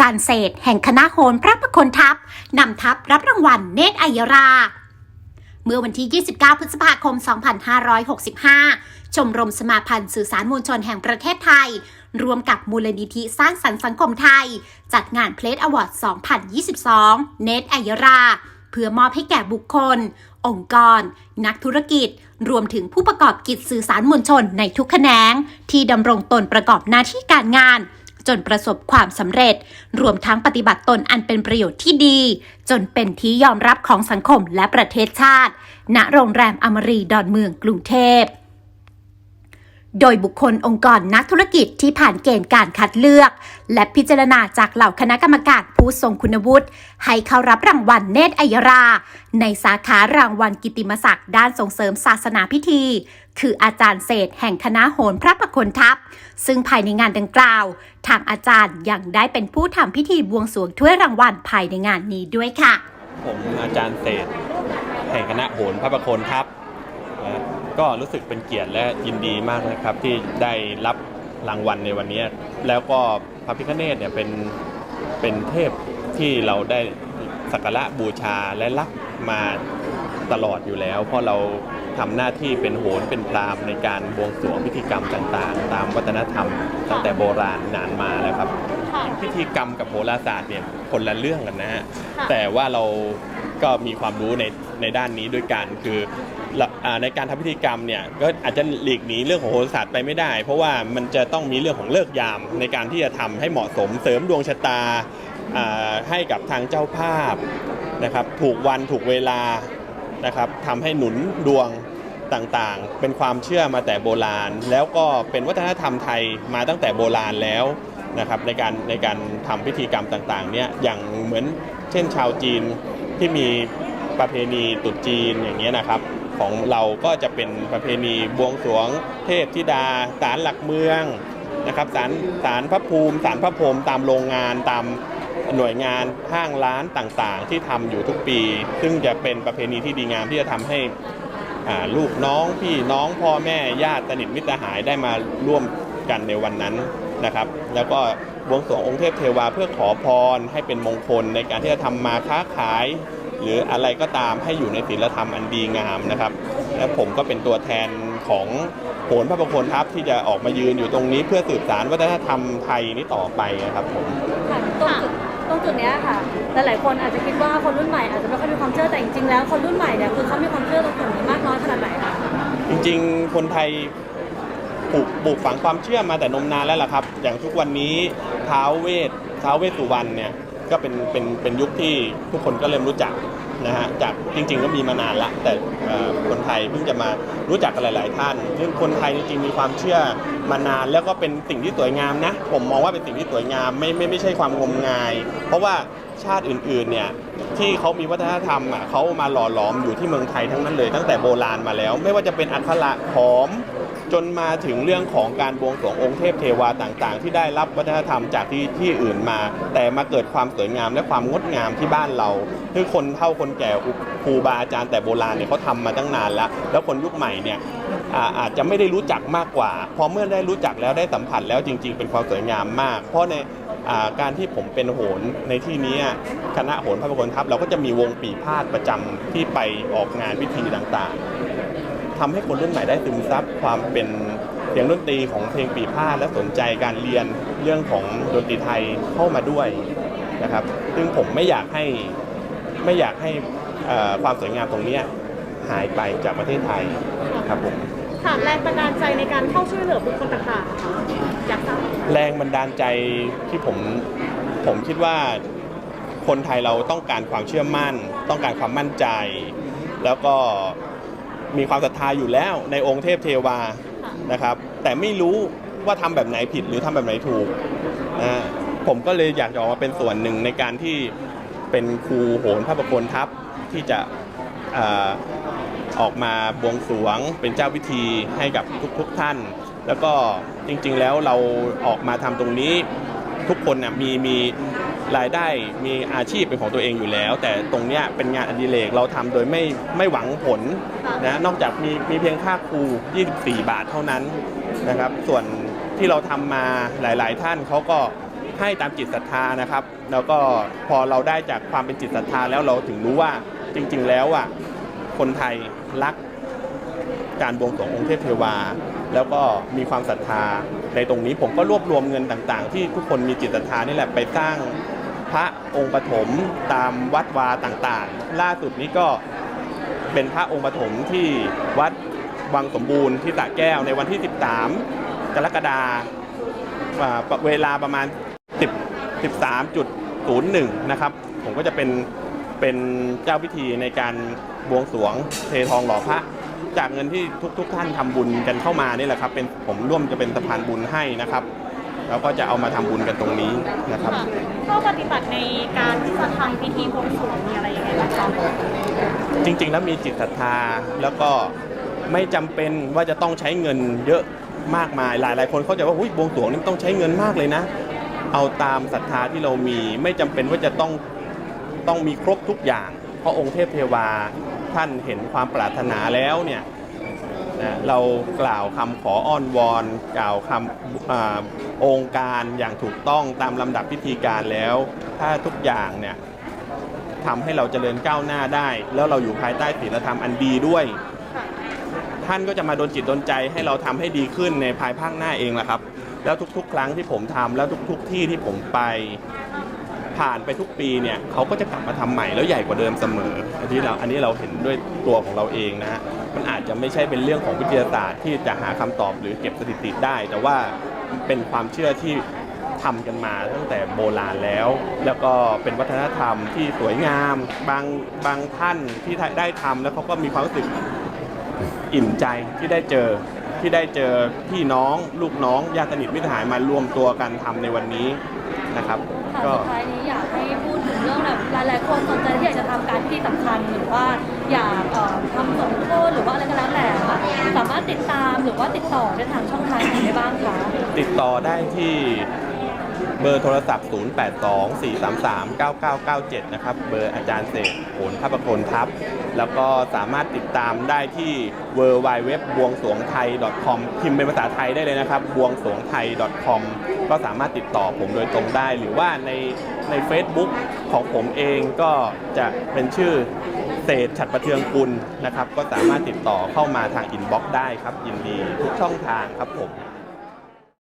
จารย์เศษแห่งคณะโหรพระประคนทัพนำทัพรับรางวัลเนตรอัยรา เมื่อวันที่ 29 พฤษภาคม 2565 ชมรมสมาพันธ์สื่อสารมวลชนแห่งประเทศไทย รวมกับมูลนิธิสร้างสรรค์สังคมไทย จัดงานเพลสอวอร์ด 2022 เนตรอัยรา เพื่อมอบให้แก่บุคคล องค์กร นักธุรกิจ รวมถึงผู้ประกอบกิจสื่อสารมวลชนในทุกแขนง ที่ดำรงตนประกอบหน้าที่การงาน จนประสบความสำเร็จ รวมทั้งปฏิบัติตนอันเป็นประโยชน์ที่ดี จนเป็นที่ยอมรับของสังคมและประเทศชาติ ณ โรงแรมอมรีดอนเมืองกรุงเทพ โดยบุคคลองค์กรนักธุรกิจที่ผ่านเกณฑ์การคัดเลือก และพิจารณาจากเหล่าคณะกรรมการผู้ทรงคุณวุฒิให้เข้ารับรางวัลเนตรอัยรา ในสาขารางวัลกิติมศักดิ์ด้านส่งเสริมศาสนาพิธี คืออาจารย์เศรษฐแห่งคณะโหรพระประคนทัพ ซึ่งภายในงานดังกล่าว ทางอาจารย์ยังได้เป็นผู้ทำพิธีบวงสรวงถ้วยรางวัลภายในงานนี้ด้วยค่ะ ผมอาจารย์เศรษฐแห่งคณะโหรพระประคนทัพ ก็รู้สึกเป็นเกียรติและยินดีมากนะครับ ที่ได้รับรางวัลในวันนี้ แล้วก็พระพิฆเนศเนี่ยเป็นเป็นเทพที่เราได้สักการะบูชาและรักมาตลอดอยู่แล้ว เพราะเราทำหน้าที่เป็นโหรเป็นพราหมณ์ในการบวงสรวงพิธีกรรมต่างๆ ตามวัฒนธรรมตั้งแต่โบราณนานมาแล้วครับ พิธีกรรมกับโหราศาสตร์เนี่ยคนละเรื่องกันนะฮะค่ะแต่ว่าเรา ก็มีความรู้ในในด้านนี้ด้วยกันคือในการทำพิธีกรรมเนี่ยก็อาจจะหลีกหนีเรื่องของโหราศาสตร์ไปไม่ได้ เพราะว่ามันจะต้องมีเรื่องของเลิกยามในการที่จะทำให้เหมาะสมเสริมดวงชะตาอ่าให้กับทางเจ้าภาพนะครับถูกวันถูกเวลานะครับทำให้หนุนดวงต่างๆ เป็นความเชื่อมาแต่โบราณ แล้วก็เป็นวัฒนธรรมไทยมาตั้งแต่โบราณแล้วนะครับในการในการทำพิธีกรรมต่างๆเนี่ยอย่างเหมือนเช่นชาวจีน ที่มีประเพณีตรุษจีนอย่างเงี้ยนะครับ ของเราก็จะเป็นประเพณีบวงสรวง เทพธิดาศาลหลักเมืองนะครับศาลศาลพระภูมิศาลพระพรหมตามโรงงานตามหน่วยงานห้างร้านต่างๆ ที่ทำอยู่ทุกปี ซึ่งจะเป็นประเพณีที่ดีงามที่จะทำให้ลูกน้องพี่น้องพ่อแม่ญาติสนิทมิตรหายได้มาร่วมกันในวันนั้นนะครับ แล้วก็ บวงสรวงองค์เทพเทวาเพื่อขอพรให้เป็นมงคลในการที่จะทำมาค้าขาย หรืออะไรก็ตามให้อยู่ในศีลธรรมอันดีงามนะครับ และผมก็เป็นตัวแทนของโหนพระประโคนทัพที่จะออกมายืนอยู่ตรงนี้เพื่อสืบสานวัฒนธรรมไทยนี้ต่อไปนะครับผมค่ะตรงจุดตรงจุดเนี้ยค่ะหลายๆคนอาจจะคิดว่าคนรุ่นใหม่อาจจะไม่ค่อยมีความเชื่อแต่จริงๆแล้วคนรุ่นใหม่เนี่ยคือเขามีความเชื่อตรงจุดนี้มากน้อยขนาดไหนคะจริง ๆ คนไทย ปลูกปลูกฝังความเชื่อมาแต่นมนานแล้วล่ะครับ อย่างทุกวันนี้ท้าวเวสท้าวเวสสุวรรณเนี่ยก็เป็นเป็นเป็นยุคที่ทุกคนก็เริ่มรู้จักนะฮะจากจริง ๆ ก็มีมานานละแต่คนไทยเพิ่งจะมารู้จักกันหลาย ๆ ท่านซึ่งคนไทยจริงๆมีความเชื่อมานานแล้วก็เป็นสิ่งที่สวยงามนะ ผมมองว่าเป็นสิ่งที่สวยงามไม่ไม่ไม่ใช่ความงมงาย เพราะว่าชาติอื่นๆเนี่ยที่เขามีวัฒนธรรมอะเขามาหล่อหลอมอยู่ที่เมืองไทยทั้งนั้นเลยตั้งแต่โบราณมาแล้ว ไม่ว่าจะเป็นอักขระขอม จนมาถึงเรื่องของการบวงสรวงองค์เทพเทวาต่างๆ ที่ได้รับวัฒนธรรมจากที่ที่อื่นมา แต่มาเกิดความสวยงามและความงดงามที่บ้านเราคือคนเฒ่าคนแก่ครูบาอาจารย์แต่โบราณเนี่ยเขาทำมาตั้งนานแล้ว แล้วคนยุคใหม่เนี่ยอาอาจจะไม่ได้รู้จักมากกว่า พอเมื่อได้รู้จักแล้วได้สัมผัสแล้วจริง ๆ เป็นความสวยงามมาก เพราะในาการที่ผมเป็นโหนในที่นี้คณะโหนพระประคนทัพเราก็จะมีวงปีพาดประจำที่ไปออกงานพิธีต่างๆ ทำให้คนรุ่นใหม่ได้ซึมซับความเป็นเสียงดนตรีของเพลงปีพาดและสนใจการเรียนเรื่องของดนตรีไทยเข้ามาด้วยนะครับ ซึ่งผมไม่อยากให้ไม่อยากให้เอ่อความสวยงามตรงเนี้ยหายไปจากประเทศไทยครับผมค่ะแรงบันดาลใจในการเข้าช่วยเหลือบุคคลต่างๆค่ะอยากทราบแรงบันดาลใจที่ผมผมคิดว่าคนไทยเราต้องการความเชื่อมั่น ต้องการความมั่นใจ แล้วก็ มีความศรัทธาอยู่แล้วในองค์เทพเทวานะครับ แต่ไม่รู้ว่าทำแบบไหนผิดหรือทำแบบไหนถูกนะผมก็เลยอยากจะออกมาเป็นส่วนหนึ่งในการที่เป็นครูโหนพระประโคนทัพที่จะออกมาบวงสรวงเป็นเจ้าพิธีให้กับทุกๆท่าน แล้วก็จริงๆแล้วเราออกมาทำตรงนี้ทุกคนนะมีมี รายได้มีอาชีพเป็นของตัวเองอยู่แล้ว แต่ตรงเนี้ยเป็นงานอดิเรกเราทำโดยไม่ไม่หวังผลนะนอกจากมีมีเพียงค่าครู 24 บาทเท่านั้นนะครับส่วนที่เราทำมาหลาย ๆ ท่านเขาก็ให้ตามจิตศรัทธานะครับ แล้วก็พอเราได้จากความเป็นจิตศรัทธาแล้วเราถึงรู้ว่าจริง ๆ แล้วอะคนไทยรักการบวงสรวงองค์เทพเทวา แล้วก็มีความศรัทธาในตรงนี้ผมก็รวบรวมเงินต่างๆ ที่ทุกคนมีจิตศรัทธานี่แหละไปสร้าง พระองค์ปฐมตามวัดวาต่างๆ ล่าสุดนี้ก็เป็นพระองค์ปฐมที่วัดวังสมบูรณ์ที่สระแก้วในวันที่ 13 กรกฎาคมเวลาประมาณ 10 13.01 นะครับ ผมก็จะเป็นเป็นเจ้าพิธีในการบวงสรวงเททองหล่อพระจากเงินที่ทุกทท่านทำบุญกันเข้ามานี่แหละครับเป็นผมร่วมจะเป็นสะพานบุญให้นะครับ แล้วก็จะเอามาทำบุญกันตรงนี้นะครับข้อปฏิบัติในการที่จะทำพิธีบวงสรวงมีอะไรยังไงบ้างคะจริง ๆ แล้วมีจิตศรัทธาแล้วก็ไม่จำเป็นว่าจะต้องใช้เงินเยอะมากมายหลายๆคนเข้าใจว่าหุ้ยบวงสรวงนี่ต้องใช้เงินมากเลยนะ เอาตามศรัทธาที่เรามีไม่จำเป็นว่าจะต้องต้องมีครบทุกอย่าง เพราะองค์เทพเทวาท่านเห็นความปรารถนาแล้วเนี่ย นะเรากล่าวคำขออ้อนวอน กล่าวคำอองค์การอย่างถูกต้องตามลำดับพิธีการแล้ว ถ้าทุกอย่างเนี่ยทำให้เราเจริญก้าวหน้าได้ แล้วเราอยู่ภายใต้ศีลธรรมอันดีด้วย ท่านก็จะมาดนจิตดนใจให้เราทำให้ดีขึ้นในภายภาคหน้าเองแหละครับ แล้วทุกๆ ครั้งที่ผมทำแล้วทุก ๆ ที่ที่ผมไปผ่านไปทุกปีเนี่ยเขาก็จะกลับมาทำใหม่แล้วใหญ่กว่าเดิมเสมออันนี้เราอันนี้เราเห็นด้วยตัวของเราเองนะฮะ มันอาจจะไม่ใช่เป็นเรื่องของวิทยาศาสตร์ที่จะหาคำตอบหรือเก็บสถิติได้ แต่ว่าเป็นความเชื่อที่ทำกันมาตั้งแต่โบราณแล้ว แล้วก็เป็นวัฒนธรรมที่สวยงามบางบางท่านที่ได้ทำแล้วเขาก็มีความรู้สึกอิ่มใจที่ได้เจอที่ได้เจอพี่น้อง ลูกน้องญาติสนิทมิตรหายมารวมตัวกันทำในวันนี้ นะครับ ค่ะก็สุดท้ายนี้อยากให้พูดถึงเรื่องแบบหลายๆคนสนใจที่อยากจะทำการพิธีสำคัญหรือว่าอยากเอ่อทำสมโภชหรือว่าอะไรก็แล้วแต่ค่ะสามารถติดตามหรือว่าติดต่อได้ทางช่องทางไหนได้บ้างคะ ติดต่อได้ที่ เบอร์โทรศัพท์ 0824339997 นะครับ เบอร์อาจารย์เสกโหนพระประพลทัพแล้วก็สามารถติดตามได้ที่ w w w บวงสวงไทย .com พิมพ์เป็นภาษาไทยได้เลยนะครับ บวงสวงไทย .com ก็สามารถติดต่อผมโดยตรงได้ หรือว่าในใน Facebook ของผมเองก็จะเป็นชื่อเศษฉัดประเทืองกุลนะครับ ก็สามารถติดต่อเข้ามาทางอินบ็อกซ์ได้ครับ ยินดีทุกช่องทางครับผม